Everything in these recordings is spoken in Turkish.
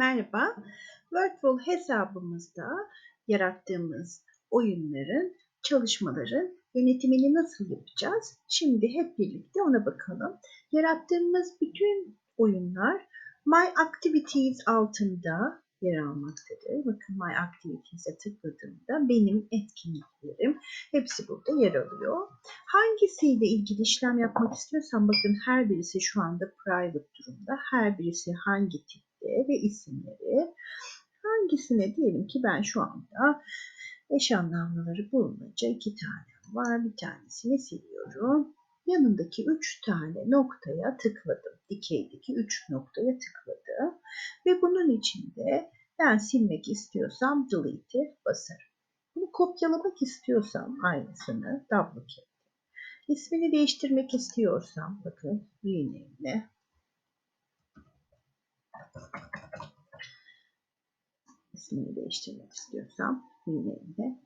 Merhaba. Wordful hesabımızda yarattığımız oyunların, çalışmaların yönetimini nasıl yapacağız? Şimdi hep birlikte ona bakalım. Yarattığımız bütün oyunlar My Activities altında yer almaktadır. Bakın My Activities'e tıkladığımda benim etkinliklerim hepsi burada yer alıyor. Hangisiyle ilgili işlem yapmak istiyorsam bakın her birisi şu anda private durumda. Her birisi hangi tipte ve isimleri. Hangisine diyelim ki ben şu anda eş anlamlıları bulunca iki tane var. Bir tanesini siliyorum. Yanındaki üç tane noktaya tıkladım. Dikeydeki üç noktaya tıkladım. Ve bunun içinde ben silmek istiyorsam delete'e basarım. Bunu kopyalamak istiyorsam aynısını duplicate. İsmini değiştirmek istiyorsam bakın rename'le ismini değiştirmek istiyorsam rename'le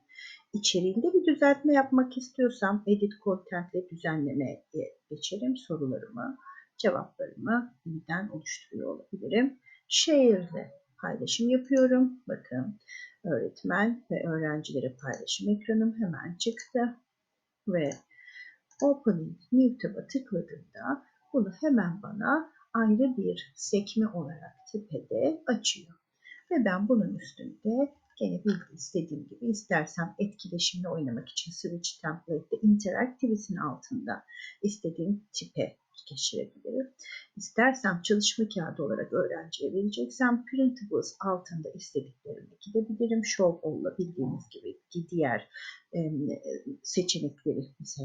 İçeriğinde bir düzeltme yapmak istiyorsam edit content'le düzenlemeye geçerim. Sorularımı, cevaplarımı yeniden oluşturuyor olabilirim. Share'le paylaşım yapıyorum. Bakın öğretmen ve öğrencilere paylaşım ekranım hemen çıktı. Ve Opening New tab'a tıkladığımda bunu hemen bana ayrı bir sekme olarak tepede açıyor. Ve ben bunun üstünde Gene bilgi istediğim gibi istersem etkileşimle oynamak için Switch Template'de Interactivity'nin altında istediğim tipe geçirebilirim. İstersem çalışma kağıdı olarak öğrenciye vereceksem Printables altında istediklerime gidebilirim. Show All'la bildiğiniz gibi diğer e, seçenekleri bize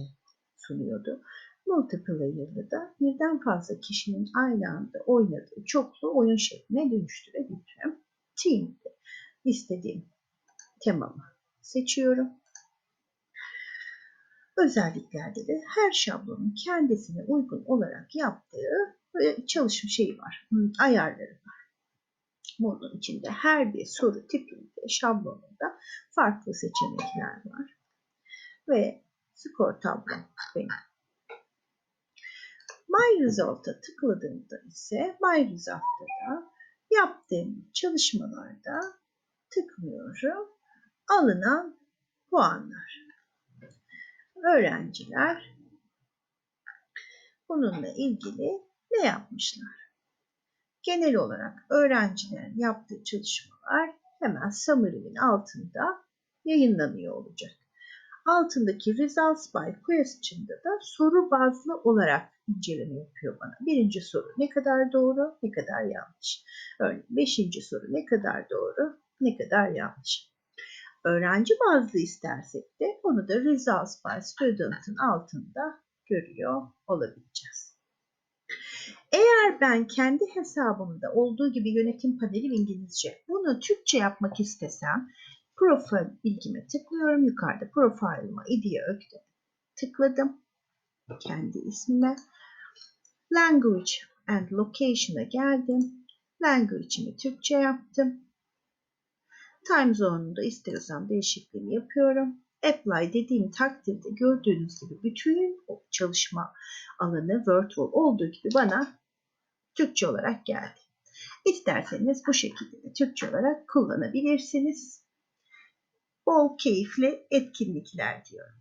sunuyordu. Multiplayer'da da birden fazla kişinin aynı anda oynadığı çoklu oyun şekline dönüştürebilirim. Team'de istediğim temamı seçiyorum. Özelliklerde de her şablonun kendisine uygun olarak yaptığı çalışma şeyi var, hmm, ayarları var. Bunun içinde her bir soru tipinde, şablonunda farklı seçenekler var. Ve skor tablom benim. My Result'a tıkladığımda ise My Result'ta da yaptığım çalışmalarda tıklıyorum. Alınan puanlar. Öğrenciler bununla ilgili ne yapmışlar? Genel olarak öğrencilerin yaptığı çalışmalar hemen summary'nin altında yayınlanıyor olacak. Altındaki results by question'da da soru bazlı olarak inceleme yapıyor bana. Birinci soru ne kadar doğru, ne kadar yanlış. Örneğin beşinci soru ne kadar doğru, ne kadar yanlış. Öğrenci bazlı istersek de onu da results by student'ın altında görüyor olabileceğiz. Eğer ben kendi hesabımda olduğu gibi yönetim paneli İngilizce bunu Türkçe yapmak istesem profil bilgime tıklıyorum. Yukarıda profilime IDEA ökte tıkladım. Kendi ismime. Language and Location'a geldim. Language'imi Türkçe yaptım. Time zone'unda istiyorsam değişikliğini yapıyorum. Apply dediğim takdirde gördüğünüz gibi bütün çalışma alanı Virtual olduğu gibi bana Türkçe olarak geldi. İsterseniz bu şekilde de Türkçe olarak kullanabilirsiniz. Bol keyifli etkinlikler diyorum.